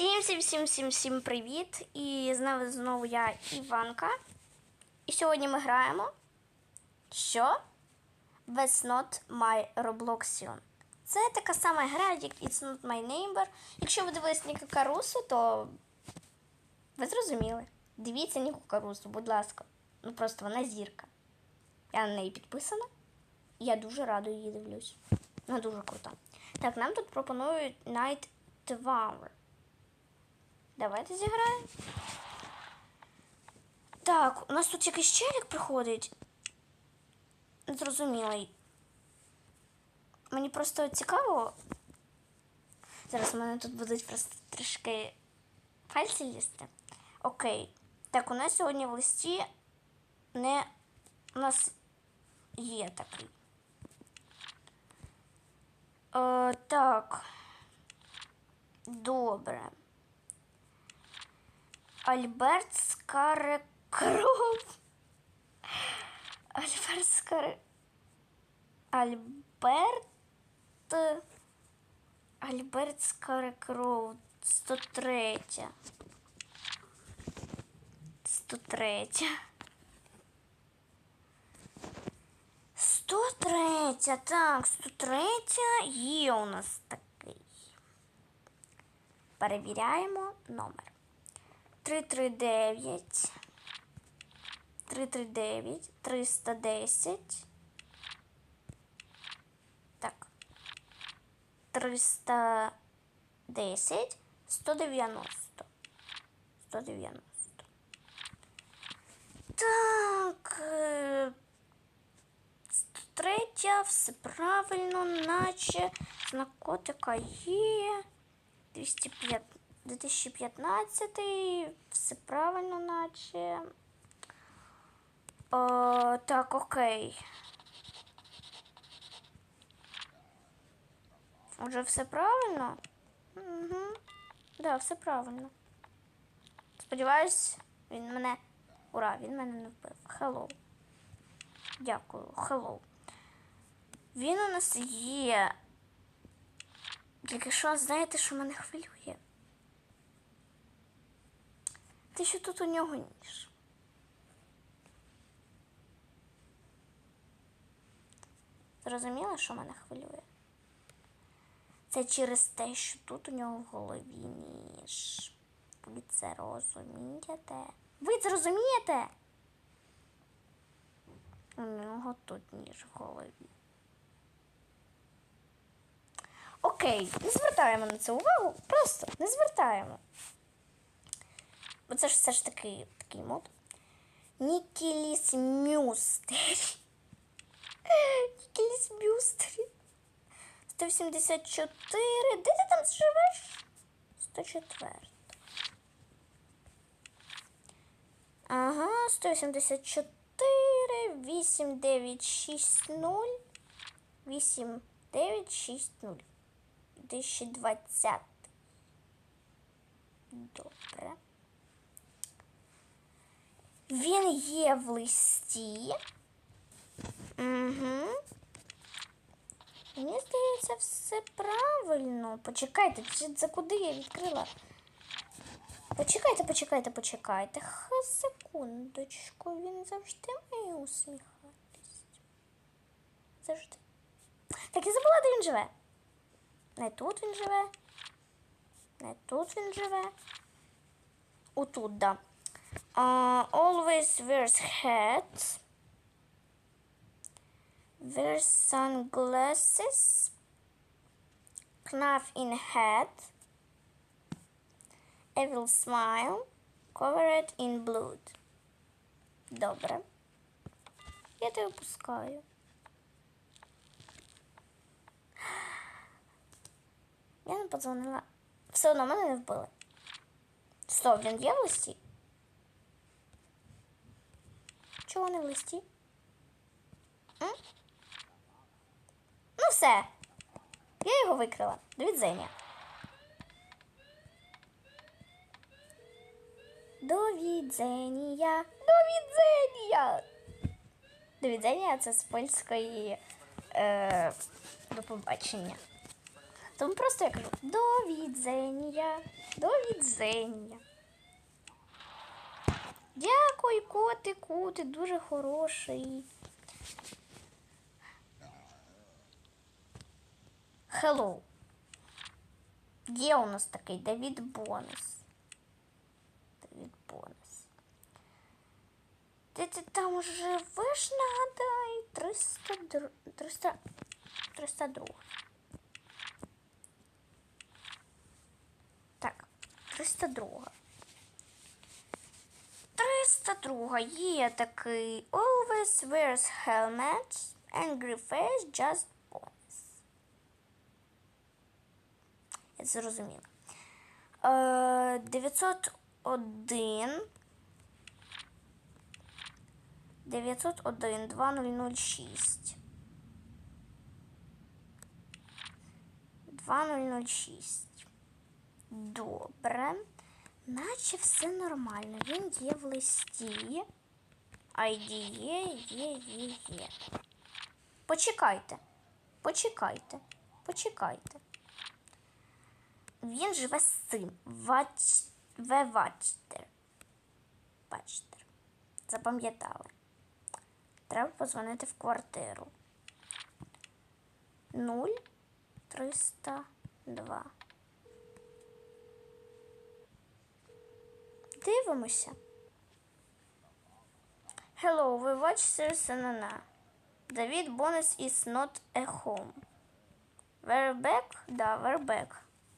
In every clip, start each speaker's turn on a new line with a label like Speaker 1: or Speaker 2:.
Speaker 1: Всім, всім, всім, всім, привіт! І з нами знову я, Іванка. І сьогодні ми граємо. Що? That's not my Robloxion. Це така сама гра, як It's not my neighbor. Якщо ви дивились Ніку Карусу, то ви зрозуміли. Дивіться Ніку Карусу, будь ласка. Ну просто вона зірка. Я на неї підписана. І я дуже радо її дивлюсь. Вона дуже крута. Так, нам тут пропонують Night Tower. Давайте зіграємо. Так, у нас тут якийсь челік приходить. Незрозумілий. Мені просто цікаво. Зараз у мене тут будуть просто трішки пальці лізти. Окей. Так, у нас сьогодні в листі не. У нас є такий. Е, так. Добре. Альберт Скарекров. Альберт Скаре... Альберт... Альберт Скарекров. 103. 103. 103. Так, 103 є у нас такий. Перевіряємо номер. 339 339 310 Так. 310 190 190 Так. е, 103 все правильно, наче знак котика є. 205 2015 все правильно, наче. О, так, окей. Отже, все правильно? Угу. Да, все правильно. Сподіваюсь, він мене. Ура, він мене не вбив. Хеллоу. Дякую, хеллоу. Він у нас є. Тільки що, знаєте, що мене хвилює? Те, що тут у нього ніж. Зрозуміла, що мене хвилює? Це через те, що тут у нього в голові ніж. Ви це розумієте? Ви це розумієте? У нього тут ніж в голові. Окей, не звертаємо на це увагу. Просто не звертаємо. Бо це ж все ж таки такий мод. Нікіліс Мюстері. Нікіліс Мюстері. 184. Де ти там живеш? 104. Ага, 184, 8960, 8960. 2020. Добре. Він є в листі. Угу. Мені здається, все правильно. Почекайте, це, куди я відкрила? Почекайте, почекайте, почекайте. Ха, секундочку, він завжди має усміхатись. Завжди. Так, я забула, де він живе. Не тут він живе. Не тут він живе. Отут, да. Uh, always wears hats. Wears sunglasses. Knife in head. Evil smile. Covered in blood. Добре. Я тебе пускаю. Я не подзвонила. Все одно мене не вбили. Стоп, він є в листі? Чого не в листі? Ну все. Я його викрила. До відзення. До відзення. До відзення. До відзення це з польської е, до побачення. Тому просто я кажу до відзення, до відзення. Дякую, котику, ти дуже хороший. Hello. Є у нас такий Давід Бонус. Давід Бонус. Де ти там живеш, нагадай? 300, др- 300, 302. Так, 302. 302 є такий Always wears helmet, angry face, just bonus. Я зрозуміла. Е, 901 901 2006 2006 Добре. Наче все нормально. Він є в листі. ID є, є, є, є. Почекайте. Почекайте. Почекайте. Він живе з цим. Вач... Вевачтер. Бачтер. Запам'ятали. Треба позвонити в квартиру. 0 302. Дивимося. Hello, we watch NNA. David bonus is not a home. We're back? Да, we're back.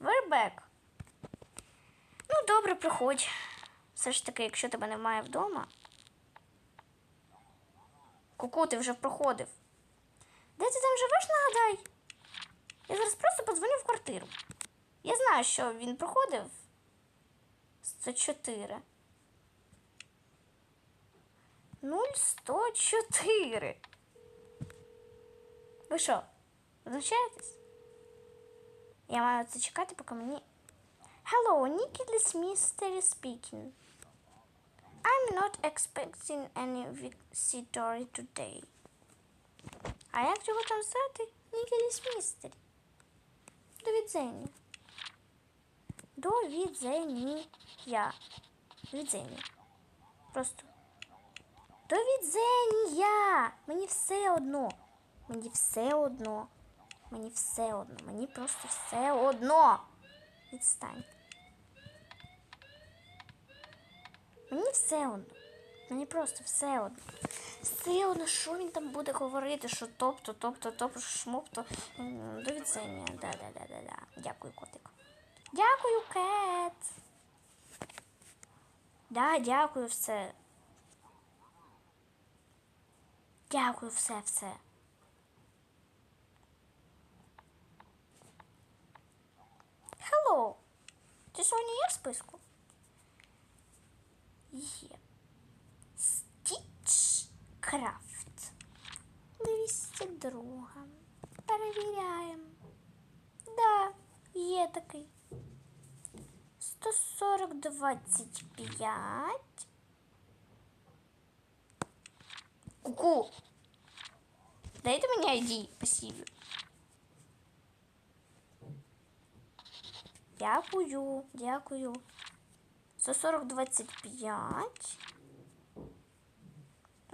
Speaker 1: We're back. Ну, добре, приходь. Все ж таки, якщо тебе немає вдома. Куку, ти вже проходив. Де ти там живеш, нагадай? Я зараз просто подзвоню в квартиру. Я знаю, що він проходив 104. 0104. Ви що, визначаєтесь? Я маю це чекати, поки мені. Hello, Nicholas Mystery speaking. I'm not expecting any visitor today. А як його там звати? Ніколіс Містері. До відзення. До відзення. До відзення. Просто. До відзення. Мені все одно. Мені все одно. Мені все одно. Мені просто все одно. Відстань. Мені все одно. Мені просто все одно. Все одно, що він там буде говорити, що тобто, тобто, тобто, шмопто. До відзення. Да, да, да, да, да. Дякую, котик. Дякую, кет. Да, дякую все. Дякую, все, все. Hello. Ти сьогодні є в списку? Є. Стіч Крафт. 202. Перевіряємо. Да, є такий. 140 25. Ку-ку. Дайте мені ID пасіві. Дякую, дякую. 140 25.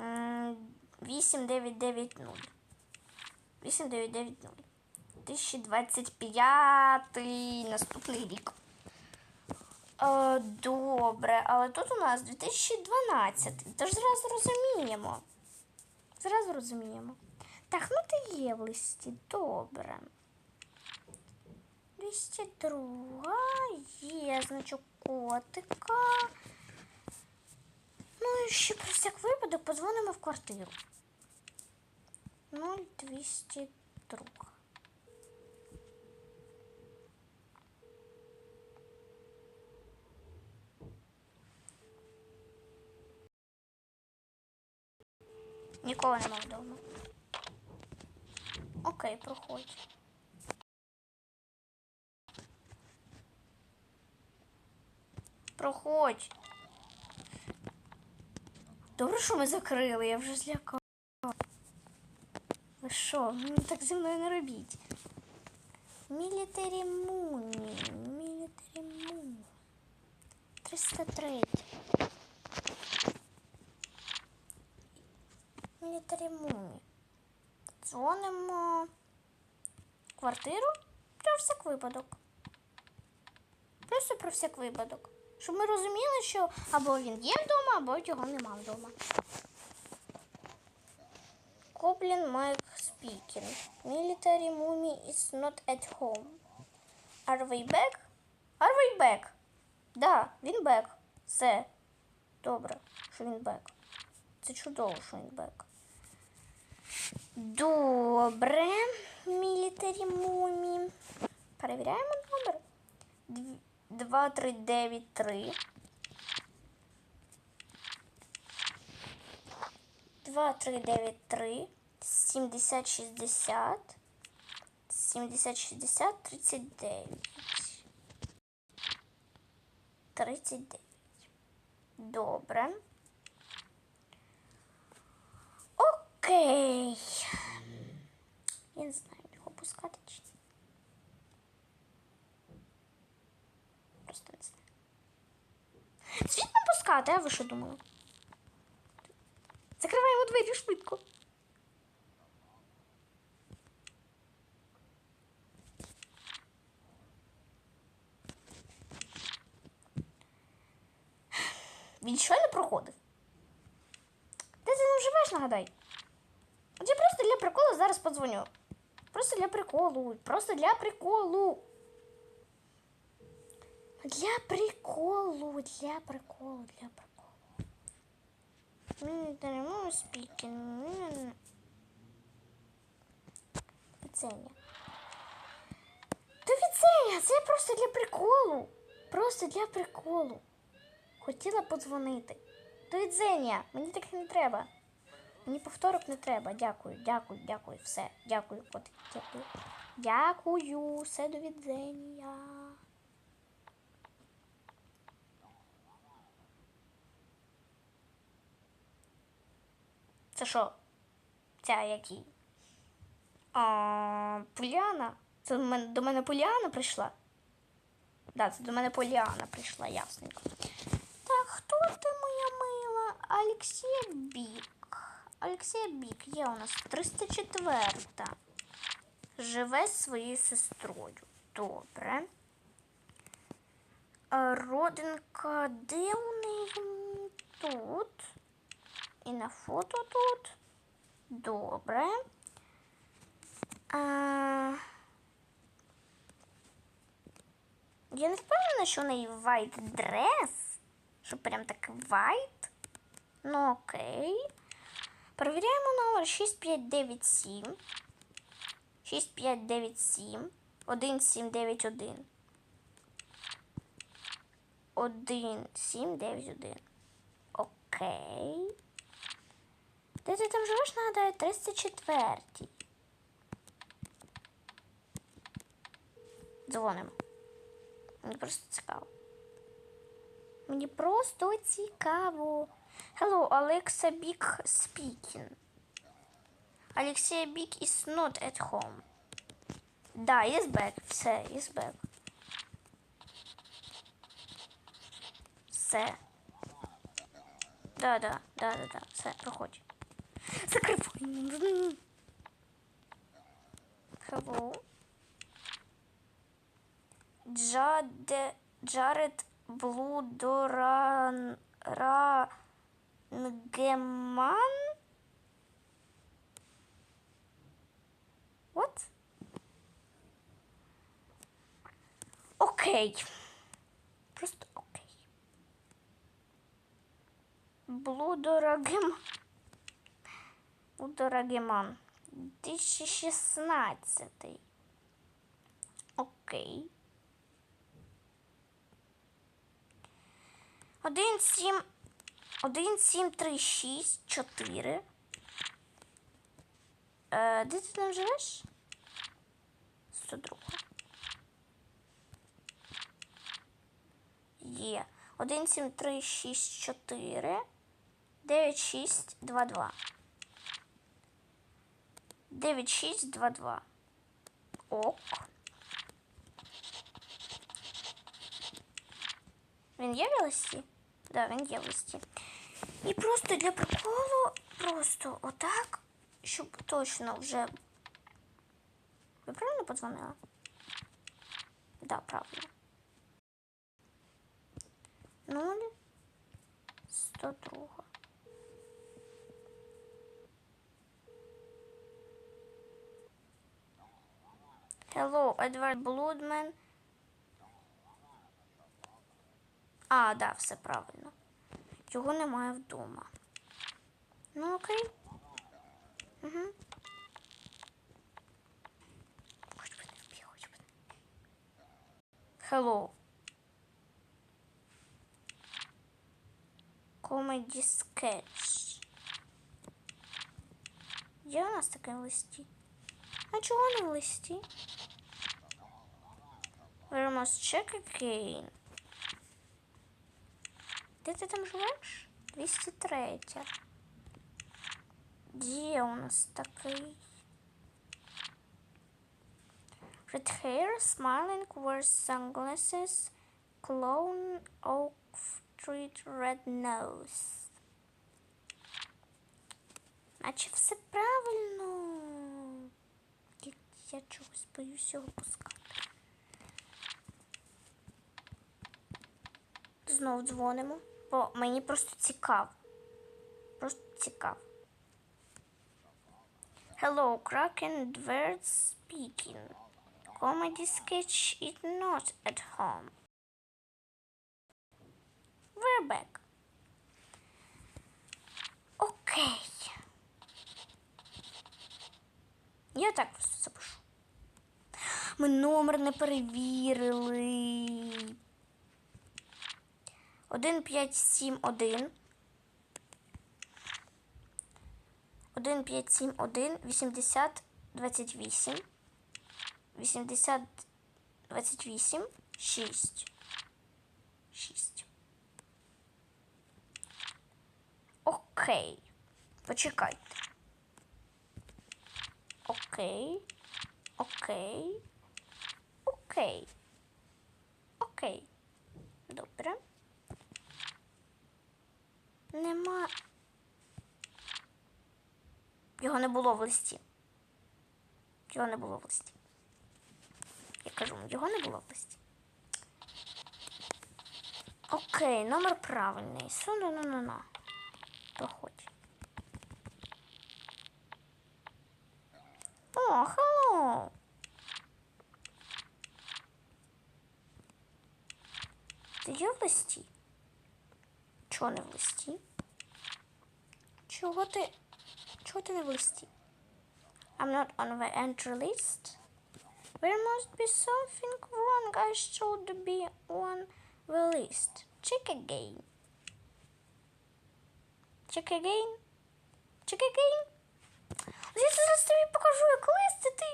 Speaker 1: М, 8990. 8990. 2025 наступний рік. Е, добре, але тут у нас 2012. Тож зразу розуміємо. Зразу розуміємо. Так, ну ти є в листі. Добре. 202 є значок котика. Ну і ще про всяк випадок подзвонимо в квартиру. 0202. Нікого нема вдома. Окей, проходь. Проходь. Добре, що ми закрили, я вже злякала. Ви що? Ну так зі мною не робіть. Мілітарі Мумі. Мілітарі Мумі. 303. Мілітарі Мумі. Дзвонимо квартиру про всяк випадок. Просто про всяк випадок. Щоб ми розуміли, що або він є вдома, або його нема вдома. Goblin Mike speaking. Military mummy is not at home. Are we back? Are we back? Да, він back. Все. Добре, що він back. Це чудово, що він back. Добре, Military mummy. Перевіряємо номер. 2393. 2393 7060 7060 39 39. Добре. Окей. Я не знаю, його пускати чи ні. Просто не знаю. Звідно пускати, а ви що думали? Закриваємо двері швидко. Він щойно проходив. Ти не живеш, нагадай? От Я просто для приколу зараз подзвоню. Просто для приколу. Просто для приколу. Для приколу, для приколу, для приколу. Military mom speaking. Віценя. То Віценя, це просто для приколу. Просто для приколу. Хотіла подзвонити. То Віценя, мені таке не треба. Мені повторок не треба. Дякую, дякую, дякую. Все. Дякую, котик, дякую. Дякую, все до відзення. Це що? Ця який? А, Поліана? Це до мене, до мене Поліана прийшла? Да, це до мене Поліана прийшла, ясненько. Так, хто ти моя мила? Алексія Бік. Алексія Бік є у нас 304. Живе зі своєю сестрою. Добре. Родинка, де у неї тут? І на фото тут. Добре. А... Я не впевнена, що у неї white dress. Що прям так white. Ну окей. Перевіряємо номер 6597. 6597 1791. 1791. Окей. Де ти там живеш, нагадаю, 304. Дзвонимо. Мені просто цікаво. Мені просто цікаво. Hello, Alexa Big speaking. Alexia Big is not at home. Да, is back. Все, is back. Все. Да, да, да, да, да. Все, проходь. Закривай. Hello. Джаде, Джаред Блудоран Рангеман? What? Окей. Просто окей. Блудорагем. Блудорагеман. 2016. Окей. Один сім. 1, 7, 3, 6, 4. Е, Де ти там живеш? 102. Є. 1, 7, 3, 6, 4. 9, 6, 2, 2. 9, 6, 2, 2. Ок. Він є в листі? Да, він є в листі. І просто для приколу, просто отак, щоб точно вже. Ви правильно подзвонила? Да, правильно. Нуль. 102. Hello, Едвард Блудмен. А, да, все правильно. Його немає вдома. Ну, окей. Угу. Хоч би не вбіг, хоч би не. Hello. Comedy Sketch. Є у нас таке листі? А чого не в листі? We must again. Де ти там живеш? 203. Де у нас такий? Red hair, smiling, wears sunglasses, clone, oak street, red nose. Наче все правильно. Я, я чогось боюсь його пускати. Знов дзвонимо, бо мені просто цікаво. Просто цікаво. Hello, Kraken Dwert speaking. Comedy sketch is not at home. We're back. Окей. Я так запишу. Ми номер не перевірили. 1571 1571 80 28 80 28 6 6 Окей. Почекайте. Окей. Окей. Окей. Окей. Добре. Нема. Його не було в листі. Його не було в листі. Я кажу, його не було в листі. Окей, номер правильний. Суну на на на. Проходь. О, хелло. Ти є в листі? Чого не в листі? Чого ти? Чого ти не в листі? I'm not on the entry list. There must be something wrong. I should be on the list. Check again. Check again. Check again. Я зараз тобі покажу, як листи ти.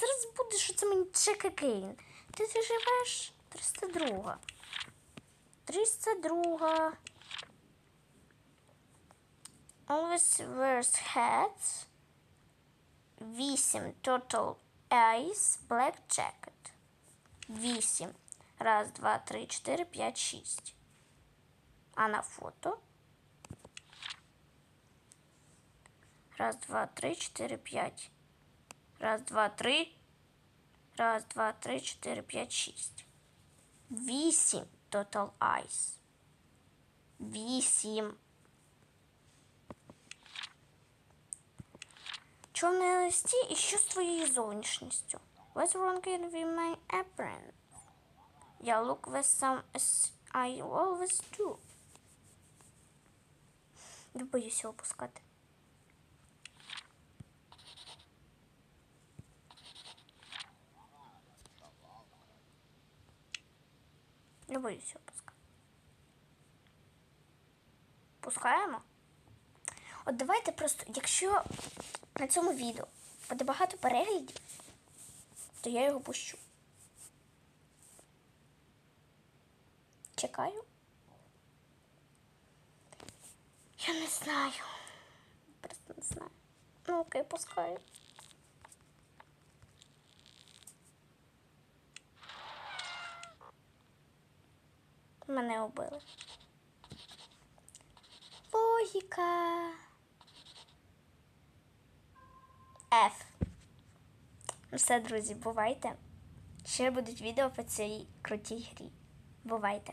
Speaker 1: Зараз буде, що це мені check again. Ти живеш 302. 302. Always wears hats. 8 total eyes, black jacket. 8. Раз, два, три, чотири, п'ять, шість. А на фото. Раз, два, три, чотири, п'ять. Раз, два, три. Раз, два, три, чотири, п'ять, шість. Вісім total eyes. Вісім. Чорний листі і що з твоєю зовнішністю? What's wrong with my appearance? Я look the same as I always do. Не боюся опускати. Не боюся опускати. Пускаємо? От давайте просто, якщо на цьому відео буде багато переглядів, то я його пущу. Чекаю. Я не знаю. Просто не знаю. Ну окей, пускаю. Мене убили. Логіка. F. Ну Все, друзі, бувайте. Ще будуть відео по цій крутій грі. Бувайте!